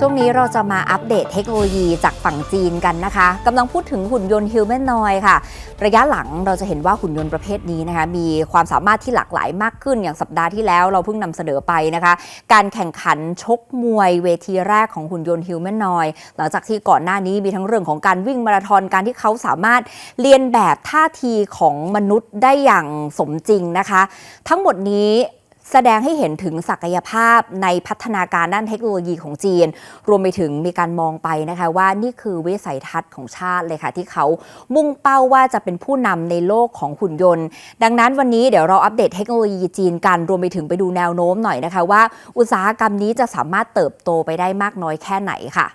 ช่วงนี้เราจะมาอัปเดตเทคโนโลยีจากฝั่งจีนกันนะคะกำลังพูดถึงหุ่นยนต์ฮิวแมนนอยค่ะ ระยะหลังเราจะเห็นว่าหุ่นยนต์ประเภทนี้นะคะ มีความสามารถที่หลากหลายมากขึ้นอย่างสัปดาห์ที่แล้วเราเพิ่งนำเสนอไปนะคะ การแข่งขันชกมวยเวทีแรกของหุ่นยนต์ฮิวแมนนอยหลังจากที่ก่อนหน้านี้มีทั้งเรื่องของการวิ่งมาราธอนการที่เขาสามารถเรียนแบบท่าทีของมนุษย์ได้อย่างสมจริงนะคะ ทั้งหมดนี้ แสดงให้เห็นถึงศักยภาพในพัฒนาการด้านเทคโนโลยีของจีน รวมไปถึงมีการมองไปนะคะว่านี่คือวิสัยทัศน์ของชาติเลยค่ะ ที่เขามุ่งเป้าว่าจะเป็นผู้นำในโลกของหุ่นยนต์ ดังนั้นวันนี้เดี๋ยวเราอัปเดตเทคโนโลยีจีนกันรวมไปถึงไปดูแนวโน้มหน่อยนะคะว่า อุตสาหกรรมนี้จะสามารถเติบโตไปได้มากน้อยแค่ไหนค่ะ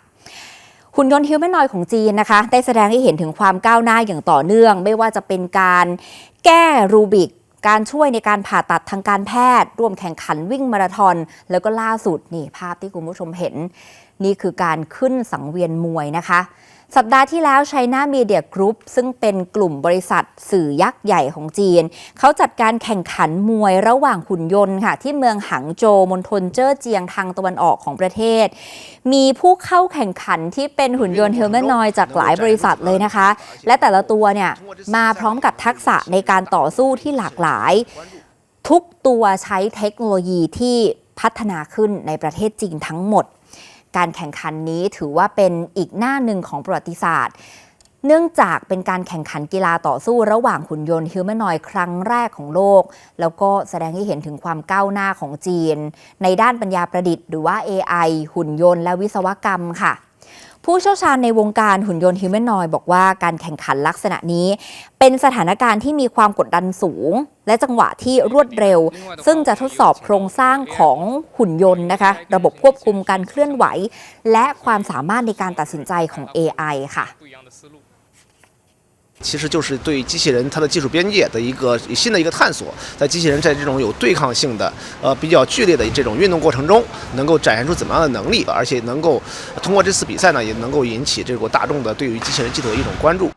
หุ่นยนต์ฮิวแมนนอยของจีนนะคะ ได้แสดงให้เห็นถึงความก้าวหน้าอย่างต่อเนื่อง ไม่ว่าจะเป็นการแก้รูบิก การช่วยในการผ่าตัดทางการแพทย์ ร่วมแข่งขันวิ่งมาราธอน แล้วก็ล่าสุดนี่ภาพที่คุณผู้ชมเห็น นี่คือการขึ้นสังเวียนมวยนะคะ สัปดาห์ที่แล้ว China Media Group ซึ่งเป็นกลุ่มบริษัทสื่อยักษ์ใหญ่ของจีน เขาจัดการแข่งขันมวยระหว่างหุ่นยนต์ค่ะ ที่เมืองหังโจวมณฑลเจ้อเจียงทางตะวันออกของประเทศ มีผู้เข้าแข่งขันที่เป็นหุ่นยนต์เฮลแมนนอยจากหลายบริษัทเลยนะคะ และแต่ละตัวเนี่ยมาพร้อมกับทักษะในการต่อสู้ที่หลากหลาย ทุกตัวใช้เทคโนโลยีที่พัฒนาขึ้นในประเทศจีนทั้งหมด การแข่งขันนี้ถือว่าเป็นอีกหน้าหนึ่งของประวัติศาสตร์ เนื่องจากเป็นการแข่งขันกีฬาต่อสู้ระหว่างหุ่นยนต์ฮิวแมนอยครั้งแรกของโลก แล้วก็แสดงให้เห็นถึงความก้าวหน้าของจีน ในด้านปัญญาประดิษฐ์หรือว่า AI หุ่นยนต์และวิศวกรรมค่ะ ผู้เชี่ยวชาญในวงการหุ่นยนต์ฮิวแมนนอยบอกว่าการแข่งขันลักษณะนี้ เป็นสถานการณ์ที่มีความกดดันสูง และจังหวะที่รวดเร็ว ซึ่งจะทดสอบโครงสร้างของหุ่นยนต์นะคะ ระบบควบคุมการเคลื่อนไหว และความสามารถในการตัดสินใจของ AI ค่ะ 其实就是对机器人它的技术边界的一个新的一个探索，在机器人在这种有对抗性的、呃比较剧烈的这种运动过程中，能够展现出怎么样的能力，而且能够通过这次比赛呢，也能够引起这个大众的对于机器人技术的一种关注。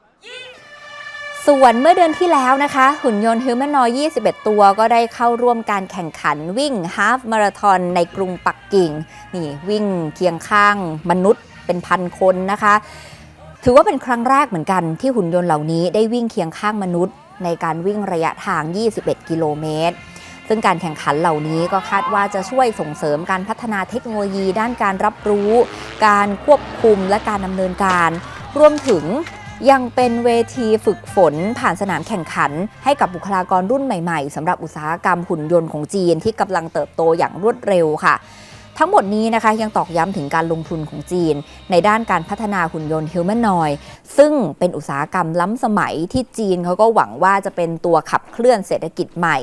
ส่วนเมื่อเดือนที่แล้วนะคะ หุ่นยนต์ฮิวแมนนอย21 ตัวก็ได้เข้าร่วมการแข่งขันวิ่งฮาฟมาราธอนในกรุงปักกิ่ง นี่วิ่งเคียงข้างมนุษย์เป็นพันคนนะคะ ถือว่าเป็นครั้งแรกเหมือนกันที่หุ่นยนต์เหล่านี้ได้วิ่งเคียงข้างมนุษย์ ในการวิ่งระยะทาง 21 กิโลเมตร ซึ่งการแข่งขันเหล่านี้ก็คาดว่าจะช่วยส่งเสริมการพัฒนาเทคโนโลยีด้านการรับรู้ การควบคุมและการดำเนินการ รวมถึงยังเป็นเวทีฝึกฝนผ่านสนามแข่งขัน ให้กับบุคลากรรุ่นใหม่ๆสำหรับอุตสาหกรรมหุ่นยนต์ของจีนที่กำลังเติบโตอย่างรวดเร็วค่ะ ทั้งหมดนี้นะคะยังตอกย้ำถึงการลงทุนของจีน ในด้านการพัฒนาหุ่นยนต์ฮิวแมนนอยซึ่งเป็นอุตสาหกรรมล้ำสมัยที่จีนเขาก็หวังว่าจะเป็นตัวขับเคลื่อนเศรษฐกิจใหม่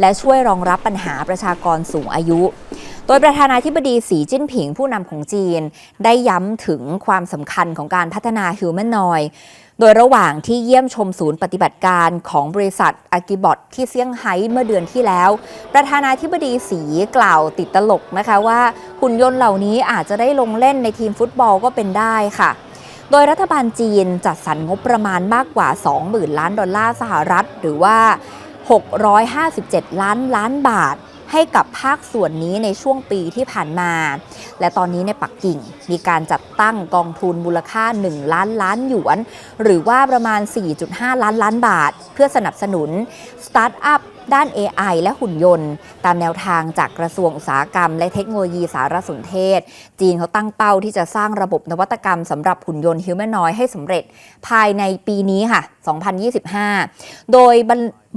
และช่วยรองรับปัญหาประชากรสูงอายุ โดยประธานาธิบดีสีจิ้นผิงผู้นำของจีน ได้ย้ำถึงความสำคัญของการพัฒนาฮิวแมนนอย โดยระหว่างที่เยี่ยมชมศูนย์ปฏิบัติการของบริษัทอากิบอทที่เซี่ยงไฮ้เมื่อเดือนที่แล้ว ประธานาธิบดีสีกล่าวติดตลกนะคะว่าหุ่นยนต์เหล่านี้อาจจะได้ลงเล่นในทีมฟุตบอลก็เป็นได้ค่ะ โดยรัฐบาลจีนจัดสรรงบประมาณมากกว่า 20,000 ล้านดอลลาร์สหรัฐ หรือว่า 657 ล้านล้านบาท ให้กับภาคส่วนนี้ในช่วงปีที่ผ่านมา และตอนนี้ในปักกิ่งมีการจัดตั้งกองทุนมูลค่า 1 ล้านล้านหยวน หรือว่าประมาณ 4.5 ล้านล้านบาท เพื่อสนับสนุนสตาร์ทอัพ ด้าน AI และหุ่นยนต์ ตามแนวทางจากกระทรวงอุตสาหกรรม และเทคโนโลยีสารสนเทศ จีนเขาตั้งเป้าที่จะสร้างระบบนวัตกรรมสำหรับหุ่นยนต์ฮิวแมนนอยให้สำเร็จภายในปีนี้ค่ะ 2025 โดย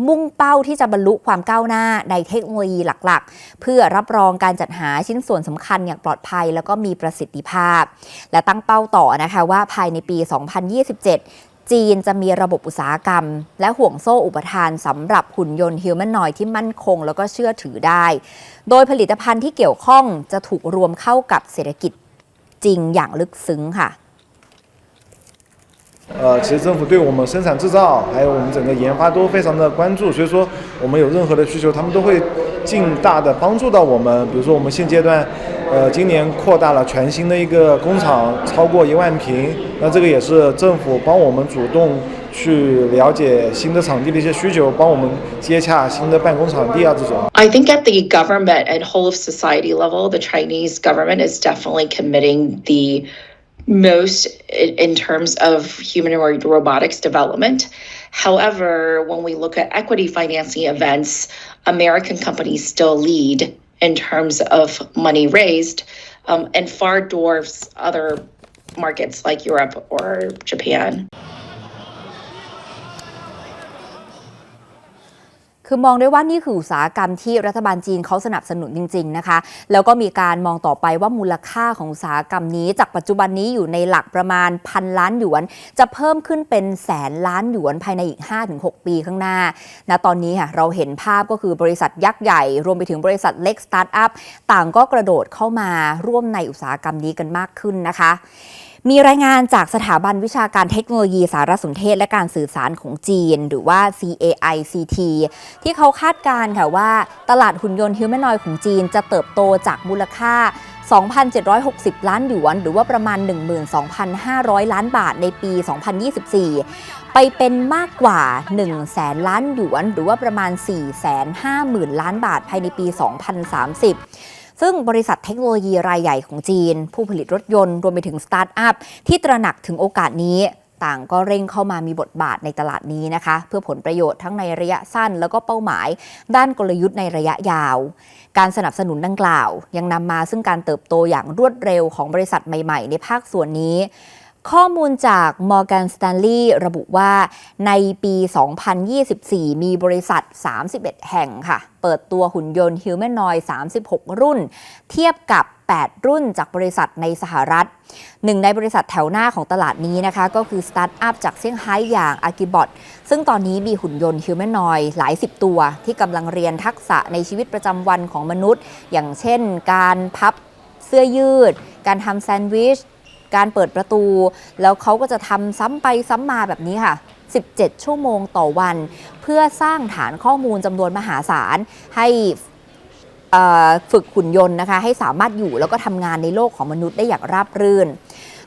มุ่งเป้าที่จะบรรลุความก้าวหน้าในเทคโนโลยีหลักๆ เพื่อรับรองการจัดหาชิ้นส่วนสำคัญอย่างปลอดภัย แล้วก็มีประสิทธิภาพ และตั้งเป้าต่อนะคะว่าภายในปี 2027 จีนจะมีระบบอุตสาหกรรม และห่วงโซ่อุปทานสำหรับหุ่นยนต์ฮิวแมนนอยที่มั่นคง แล้วก็เชื่อถือได้ โดยผลิตภัณฑ์ที่เกี่ยวข้องจะถูกรวมเข้ากับเศรษฐกิจจริงอย่างลึกซึ้งค่ะ 呃，其实政府对我们生产制造，还有我们整个研发都非常的关注，所以说我们有任何的需求，他们都会尽大的帮助到我们。比如说我们现阶段， 呃，今年扩大了全新的一个工厂，超过一万平，那这个也是政府帮我们主动 去了解新的场地的一些需求，帮我们接洽新的办公场地啊这种。 I think at the government and whole of society level, the Chinese government is definitely committing the most in, in terms of humanoid robotics development. However, when we look at equity financing events, American companies still lead in terms of money raised um, and far dwarfs other markets like Europe or Japan. คือมองได้ว่านี่คืออุตสาหกรรมที่รัฐบาลจีนเขาสนับสนุนจริง ๆ นะคะ แล้วก็มีการมองต่อไปว่ามูลค่าของอุตสาหกรรมนี้ จากปัจจุบันนี้อยู่ในหลักประมาณพันล้านหยวน จะเพิ่มขึ้นเป็นแสนล้านหยวนภายในอีก 5-6 ปีข้างหน้าณตอนนี้ค่ะเราเห็นภาพก็คือบริษัทยักษ์ใหญ่ รวมไปถึงบริษัทเล็กสตาร์ทอัพต่างก็กระโดดเข้ามาร่วมในอุตสาหกรรมนี้กันมากขึ้นนะคะ มีรายงานจากสถาบันวิชาการเทคโนโลยีสารสนเทศและการสื่อสารของจีน หรือว่า CAICT ที่เขาคาดการณ์ค่ะว่าตลาดหุ่นยนต์ฮิวแมนอยของจีนจะเติบโตจากมูลค่า 2,760 ล้านหยวน หรือว่าประมาณ 12,500 ล้านบาทในปี 2024 ไปเป็นมากกว่า1แสนล้านหยวน หรือว่าประมาณ 450,000 ล้านบาทภายในปี 2030 ซึ่งบริษัทเทคโนโลยีรายใหญ่ของจีน ผู้ผลิตรถยนต์รวมไปถึงสตาร์ทอัพที่ตระหนักถึงโอกาสนี้ต่างก็เร่งเข้ามามีบทบาทในตลาดนี้นะคะ เพื่อผลประโยชน์ทั้งในระยะสั้น แล้วก็เป้าหมาย ด้านกลยุทธ์ในระยะยาว การสนับสนุนดังกล่าว ยังนำมาซึ่งการเติบโตอย่างรวดเร็วของบริษัทใหม่ ๆ ในภาคส่วนนี้ ข้อมูลจาก Morgan Stanley ระบุว่าในปี 2024 มีบริษัท 31 แห่งค่ะ เปิดตัวหุ่นยนต์ Humanoid 36 รุ่น เทียบกับ 8 รุ่นจากบริษัทในสหรัฐ หนึ่งในบริษัทแถวหน้าของตลาดนี้นะคะ ก็คือสตาร์ทอัพจากเซี่ยงไฮ้อย่าง a g i b o t ซึ่งตอนนี้มีหุ่นยนต์ Humanoid หลายสิบตัว ที่กำลังเรียนทักษะในชีวิตประจำวันของมนุษย์ อย่างเช่น การพับเสื้อยืด การทำแซนด์วิช การเปิดประตู แล้วเขาก็จะทำซ้ำไปซ้ำมาแบบนี้ค่ะ 17 ชั่วโมงต่อวัน เพื่อสร้างฐานข้อมูลจำนวนมหาศาลให้ฝึกหุ่นยนต์นะคะ ให้สามารถอยู่แล้วก็ทำงานในโลกของมนุษย์ได้อย่างราบรื่น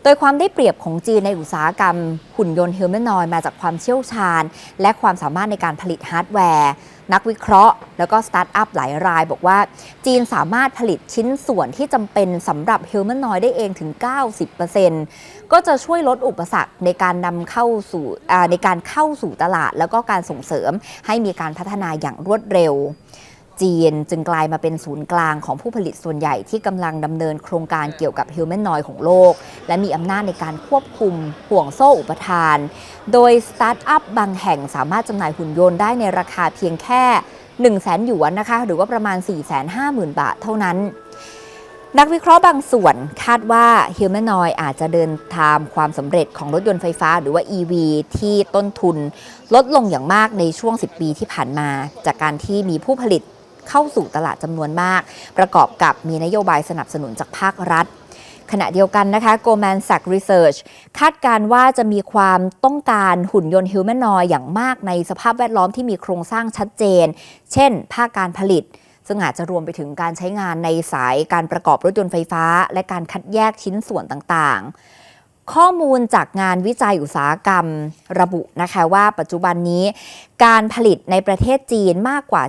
โดยความได้เปรียบของจีนในอุตสาหกรรมหุ่นยนต์เฮลแมนอยมาจากความเชี่ยวชาญ และความสามารถในการผลิตฮาร์ดแวร์ นักวิเคราะห์ แล้วก็สตาร์ทอัพหลายรายบอกว่า จีนสามารถผลิตชิ้นส่วนที่จำเป็นสำหรับเฮลแมนอยได้เองถึง 90%ก็จะช่วยลดอุปสรรคในการนำเข้าสู่ในการเข้าสู่ตลาด แล้วก็การส่งเสริมให้มีการพัฒนาอย่างรวดเร็ว จีนจึงกลายมาเป็นศูนย์กลางของผู้ผลิตส่วนใหญ่ที่กำลังดำเนินโครงการเกี่ยวกับฮิวแมนนอยของโลก และมีอำนาจในการควบคุมห่วงโซ่อุปทาน โดยสตาร์ทอัพบางแห่งสามารถจำหน่ายหุ่นยนต์ได้ในราคาเพียงแค่ 1 0 0 0 0แสนหยวนนะคะ หรือว่าประมาณ 4 5 0 0 0 0 บาทเท่านั้น นักวิเคราะห์บางส่วนคาดว่า Humanoid อาจจะเดินตามความสำเร็จของรถยนต์ไฟฟ้า หรือว่า EV ที่ต้นทุน ลดลงอย่างมากในช่วง 10 ปีที่ผ่านมา จากการที่มีผู้ผลิต เข้าสู่ตลาดจำนวนมาก ประกอบกับมีนโยบายสนับสนุนจากภาครัฐ ขณะเดียวกันนะคะ Goldman Sachs Research คาดการว่าจะมีความต้องการหุ่นยนต์ฮิวแมนอยอย่างมากในสภาพแวดล้อมที่มีโครงสร้างชัดเจน เช่น ภาคการผลิตซึ่งอาจจะรวมไปถึงการใช้งานในสายการประกอบรถยนต์ไฟฟ้า และการคัดแยกชิ้นส่วนต่างๆ ข้อมูลจากงานวิจัยอุตสาหกรรมระบุนะคะว่าปัจจุบันนี้การผลิตในประเทศจีนมากกว่า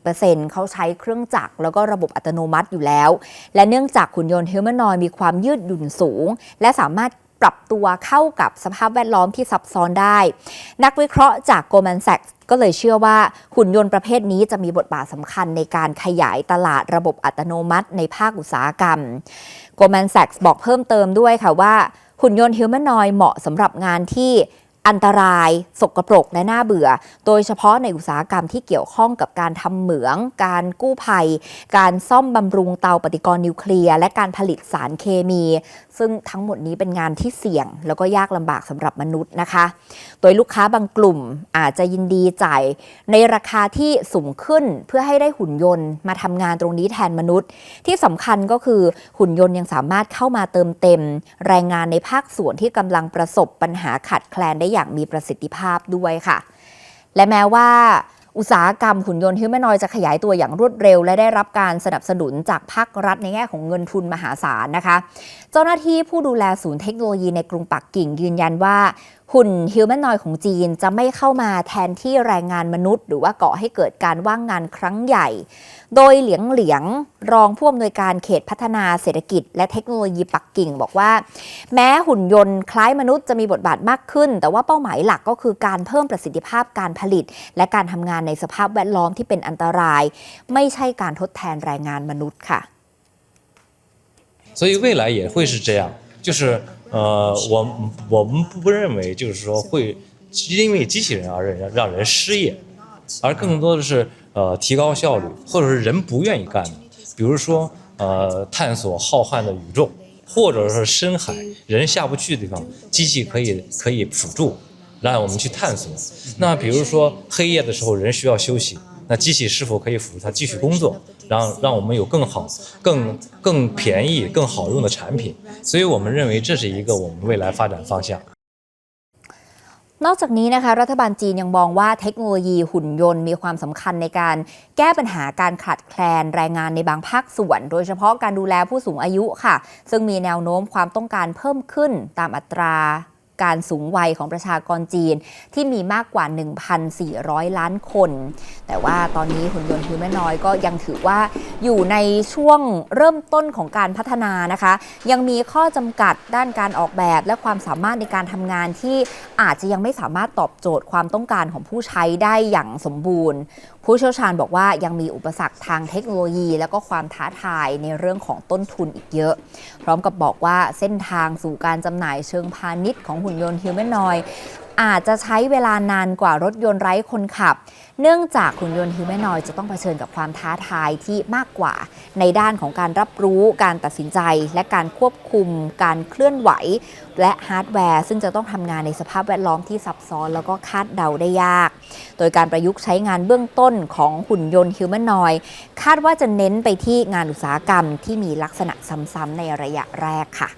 70%เขาใช้เครื่องจักรแล้วก็ระบบอัตโนมัติอยู่แล้ว และเนื่องจากหุ่นยนต์ฮิวแมนอยมีความยืดหยุ่นสูง และสามารถปรับตัวเข้ากับสภาพแวดล้อมที่ซับซ้อนได้ นักวิเคราะห์จาก Goldman Sachs ก็เลยเชื่อว่าหุ่นยนต์ประเภทนี้จะมีบทบาทสำคัญในการขยายตลาดระบบอัตโนมัติในภาคอุตสาหกรรม Goldman Sachs บอกเพิ่มเติมด้วยค่ะว่า หุ่นยนต์ฮิวแมนอยเหมาะสำหรับงานที่ อันตราย สกปรกและน่าเบื่อ โดยเฉพาะในอุตสาหกรรมที่เกี่ยวข้องกับการทำเหมือง การกู้ภัย การซ่อมบำรุงเตาปฏิกรณ์นิวเคลียร์และการผลิตสารเคมี ซึ่งทั้งหมดนี้เป็นงานที่เสี่ยง แล้วก็ยากลำบากสำหรับมนุษย์นะคะ โดยลูกค้าบางกลุ่มอาจจะยินดีจ่ายในราคาที่สูงขึ้นเพื่อให้ได้หุ่นยนต์มาทำงานตรงนี้แทนมนุษย์ ที่สำคัญก็คือหุ่นยนต์ยังสามารถเข้ามาเติมเต็ม แรงงานในภาคส่วนที่กำลังประสบปัญหาขาดแคลนได้อย่าง่างมีประสิทธิภาพด้วยค่ะ และแม้ว่าอุตสาหกรรมหุ่นยนต์ฮิวแมนอยจะขยายตัวอย่างรวดเร็ว และได้รับการสนับสนุนจากภาครัฐในแง่ของเงินทุนมหาศาลนะคะ เจ้าหน้าที่ผู้ดูแลศูนย์เทคโนโลยีในกรุงปักกิ่งยืนยันว่า หุ่นฮิวแมนนอยของจีนจะไม่เข้ามาแทนที่แรงงานมนุษย์ หรือว่าก่อให้เกิดการว่างงานครั้งใหญ่ โดยเหลียงเหลียงรองผู้อำนวยการเขตพัฒนาเศรษฐกิจ และเทคโนโลยีปักกิ่ง บอกว่า แม้หุ่นยนต์คล้ายมนุษย์จะมีบทบาทมากขึ้น แต่ว่าเป้าหมายหลักก็คือการเพิ่มประสิทธิภาพการผลิต และการทำงานในสภาพแวดล้อมที่เป็นอันตราย ไม่ใช่การทดแทนแรงงานมนุษย์ค่ะ 所以未来也会是这样，就是 呃，我我们不认为就是说会因为机器人而让让人失业，而更多的是呃提高效率，或者是人不愿意干的，比如说呃探索浩瀚的宇宙，或者是深海人下不去的地方，机器可以可以辅助，让我们去探索。那比如说黑夜的时候人需要休息，那机器是否可以辅助它继续工作，让让我们有更好、更更便宜、更好用的产品？所以我们认为这是一个我们未来发展方向。 นอกจากนี้นะคะรัฐบาลจีนยังมองว่าเทคโนโลยีหุ่นยนต์มีความสำคัญในการแก้ปัญหาการขาดแคลนแรงงานในบางภาคส่วน โดยเฉพาะการดูแลผู้สูงอายุค่ะ ซึ่งมีแนวโน้มความต้องการเพิ่มขึ้นตามอัตรา การสูงวัยของประชากรจีน ที่มีมากกว่า 1,400 ล้านคน แต่ว่าตอนนี้หุ่นยนต์ฮิวแมนนอยก็ยังถือว่าอยู่ในช่วงเริ่มต้นของการพัฒนานะคะ ยังมีข้อจำกัดด้านการออกแบบและความสามารถในการทำงานที่อาจจะยังไม่สามารถตอบโจทย์ความต้องการของผู้ใช้ได้อย่างสมบูรณ์ ผู้เชี่ยวชาญบอกว่ายังมีอุปสรรคทางเทคโนโลยี และก็ความท้าทายในเรื่องของต้นทุนอีกเยอะ พร้อมกับบอกว่าเส้นทางสู่การจำหน่ายเชิงพาณิชย์ของหุ่นยนต์ฮิวแมนนอย อาจจะใช้เวลานานกว่ารถยนต์ไร้คนขับ เนื่องจากหุ่นยนต์ฮิวแมนนอยจะต้องเผชิญกับความท้าทายที่มากกว่า ในด้านของการรับรู้การตัดสินใจ และการควบคุม การเคลื่อนไหว และฮาร์ดแวร์ ซึ่งจะต้องทำงานในสภาพแวดล้อมที่ซับซ้อน แล้วก็คาดเดาได้ยาก โดยการประยุกต์ใช้งานเบื้องต้นของหุ่นยนต์ฮิวแมนนอยคาดว่าจะเน้นไปที่งานอุตสาหกรรมที่มีลักษณะซ้ำๆในระยะแรกค่ะ